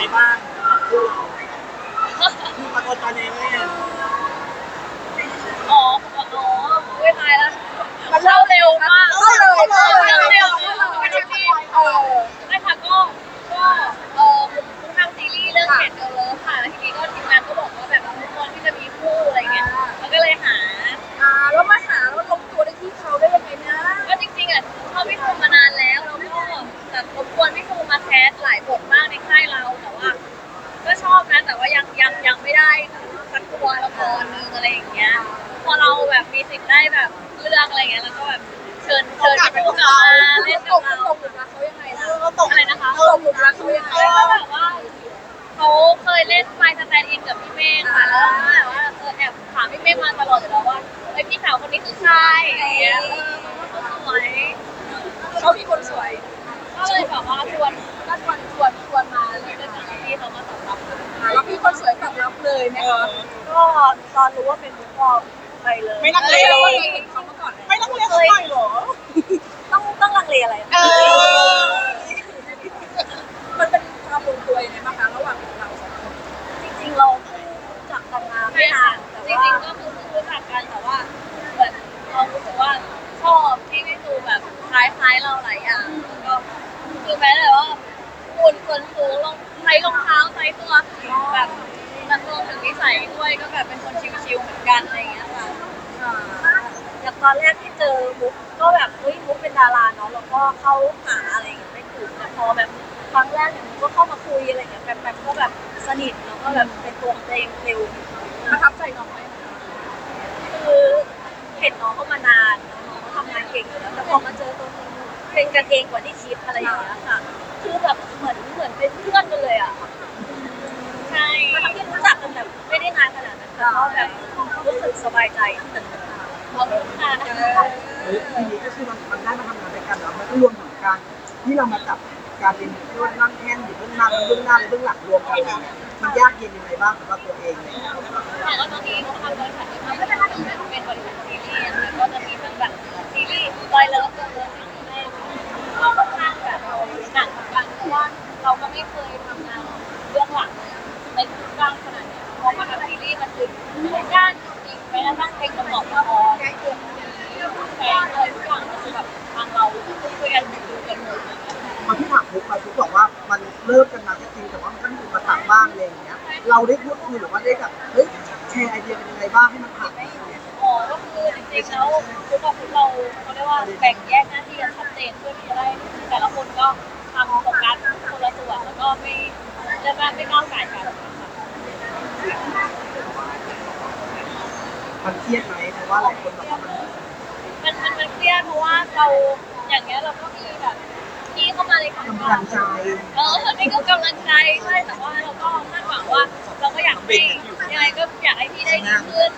ไงบ้างคู่เราคือปรากฏตอนนี้แม่อ๋อ อ๋อไม่ตายแล้วมันเล่าเร็วมากเล่าเลยเล่าเลยเล่าเร็วมาก สิทธิ์ได้แบบเลือกอะไรเงี้ยแล้วก็แบบเชิญเชิญพี่ภูมิกลับมาเล่นตกับกเราตกหลุมรักเขายังไงนะเราตกอะไรนะคะตกหลุมรักเขายังไงแล้วก็แบบว่าเขาเคยเล่นไฟสแตนด์อินกับพี่เมฆค่ะแล้วก็แบบว่าเออแอบถามพี่เมฆมาตลอดอยู่แล้วว่าไอยพี่สาวคนนี้คือใครอย่างเงี้ยเออเขาสวยเขามีคนสวยก็เลยแบบว่าชวนก็ชวนชวนชวนมาเลยด้วยกันพี่เขาก็ตอบรับอ่าแล้วพี่คนสวยตอบรับเลยไหมเอคะอก็ตอนรู้ว่าเป็นมุก ก็ไปเลย ไม่ลังเลเราเลเคยยเห็นเขามาก่อนไหมไม่ลังเลสักหน่อยเหรอ ต้องต้องลังเลอะไรเออ มันเป็นความลงตัวยังไงบ้างคะระหว่างเราสองคนจริงๆเรารู้จักกันมาไม่นานแต่ว่าจริงๆก็คือเพิ่งรู้จักกันแต่ว่าเหมือนเรารู้สึกว่าชอบที่พี่ตูแบบคล้ายๆเราหลายอย่างแล้วก็คือแม้แต่ว่าหุ่นส่วนสูงรองใช้รองเท้าใช้ตัวแบบ มันรวมถึงนิสัยด้วยก็แบบเป็นคนชิวๆเหมือนกันอะไรอย่างเงี้ยค่ะอ่าจากตอนแรกที่เจอมุกก็แบบเฮ้ยมุกเป็นดาราเนาะแล้วก็เข้าหาอะไรอย่างเงี้ยไม่ถูกแต่พอแบบครั้งแรกเนี่ยมุกก็เข้ามาคุยอะไรอย่างเงี้ยแบบแบบก็แบบสนิทแล้วก็แบบเป็นตัวของตัวเองเร็วประทับใจน้องไหมคือเห็นน้องเขามานานน้องเขาทำงานเก่งอยู่แล้วแต่พอมาเจอตัวจริงเป็นกันเองกว่าที่คิดอะไรอย่างเงี้ยค่ะ คือแบบเหมือนเหมือนเป็นเพื่อนกันเลยอะใช่ทั้งที่รู้จักกัน แบบไม่ได้นานขนาดนั้นแต่ก็แบบรู้สึกสบายใจขอบคุณค่ะเฮ้ยทีนี้ก็คือมันมันได้มาทำงานด้วยกันแล้วมันก็รวมถึงการที่เรามาจับการเป็นเรื่องนั่งแท่นอยู่เบื้องหน้าเบื้องหน้าและเบื้องหลังรวมกันอะไรเงี้ยมันยากเย็นยังไงบ้างสำหรับตัวเองเลยแต่ว่าตอนนี้เขาทำบริษัทที่ทำ เริ่มกันมาก็จริงแต่ว่ามันก็มีอุปสรรคบ้างอะไรอย่างเงี้ย เราได้พูดคุยหรือว่าได้แบบเฮ้ยแชร์ไอเดียเป็นยังไงบ้างให้มันผ่านไปอย่างเงี้ยอ๋อก็คือจริงๆแล้วทุกคนเราเขาเรียกว่าแบ่งแยกหน้าที่กันชัดเจนเพื่อที่จะได้แต่ละคนก็ทำโฟกัสคนละส่วนแล้วก็ไม่เรียกว่าไม่ก้าวไก่กันมันเครียดไหมเพราะว่าหลายคนบอกว่ามันมันมันมันเครียดเพราะว่าเราอย่างเงี้ยเราก็มีแบบ พี่เข้ามาเลยค่ะกำลังใจ เออนี่ก็กำลังใจใช่แต่ว่าเราก็คาดหวังว่า เราก็อยากให้ยังไงก็อยากให้พี่ได้ดีขึ้น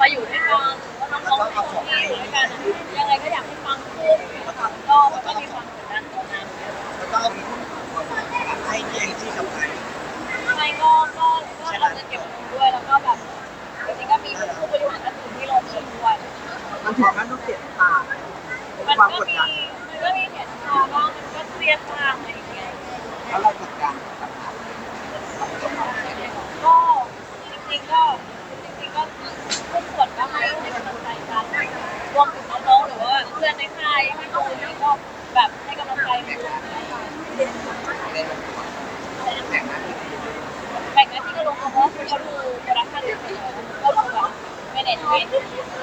มาอยู่ด้วยกันว่าน้องๆที่อยู่ด้วยกันยังไงก็อยากให้ฟังขึ้นก็มันก็มีความกดดันตรงนั้นแล้วก็ให้เองที่กับใครไม่ก็ก็ก็เราจะเก็บเงินด้วยแล้วก็แบบจริงๆก็มีผู้บริหารท่านอื่นที่ลงทุนด้วยมันถึงขั้นต้องเสียนตามันความก็กดมี ดัน มันก็มีเสียน้ำตาบ้าง มันก็เครียดบ้างอะไรอย่างเงี้ย แล้วเราจัดการกับ ก็จริงๆก็จริงๆก็ทุกส่วนก็ให้ให้กำลังใจกันรวมถึงน้องๆหรือว่าเพื่อนในค่ายพี่ตูนนี่ก็แบบให้กำลังใจหมดแบ่งหน้าที่กันลงเพราะว่าเขาดูโปรดักชั่นอยู่คนเดียวเขาดูแบบเมเนจเมนต์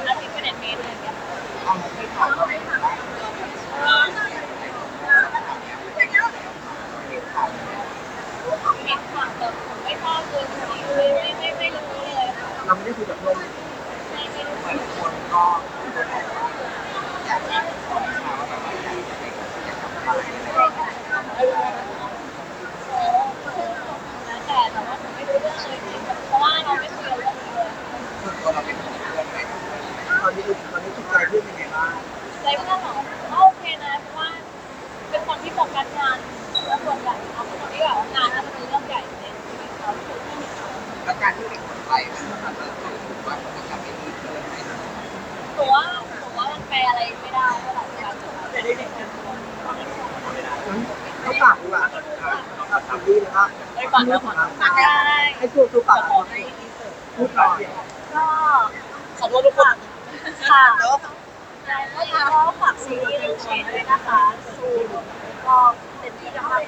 อาทิตย์เมเนจเมนต์อะไรอย่างเงี้ย เอามาให้ผ่านไปได้ เห็นฝั่งแต่ผมไม่ชอบเลยจริงๆไม่ไม่ไม่ไม่รู้ เราไม่ได้คุยกับเพื่อนหลายคนก็อยากให้คนข่าแบบว่าอยากจะไปอยากทำอะไรอะไร ไปมันทำให้เรารู้สึกว่ามันจะไม่ดีเกินไปถือว่ามันแปลอะไรไม่ได้เท่าไหร่การจบแต่ได้เด็กกันงั้นเขาฝากดีกว่าฝากทำดีเลยว่าไปฝากแล้วฝากได้ ให้ตัวตัวฝากเอาให้พูดก่อนก็ขอโทษทุกคนค่ะแล้วก็ฝากซีรีส์เรื่องเชนด้วยนะคะซูก็เป็นที่กำลัง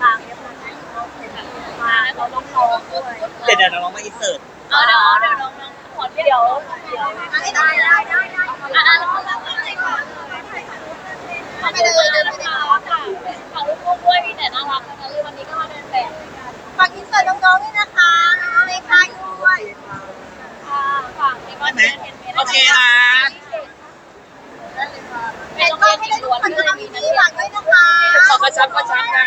ทางเรียบร้อยมาเราต้องโตด้วยเดี๋ยวเดี๋ยวน้องมาอินเสิร์ต เอาดี๋ยวเดี๋ยวน้องน้องขอเดี๋ยวเดี๋ยวได้ได้ได้ได้อะอะแล้องรับไปเลยค่ะขอบคุณมากนะคะค่ะขอบคุณด้วยพี่แต่น่ารักนะคเลยวันนี้ก็มาเดินแบบฝากอินเสิร์ตน้องๆด้วยนะคะน้องเล็ค่ะด้วยค่ะฝากในบ้านเห็นไหมโอเคนะเป็นก็ให้ได้ดูคนที่มีหลักด้วยนะคะขอกระชับกระชับนะ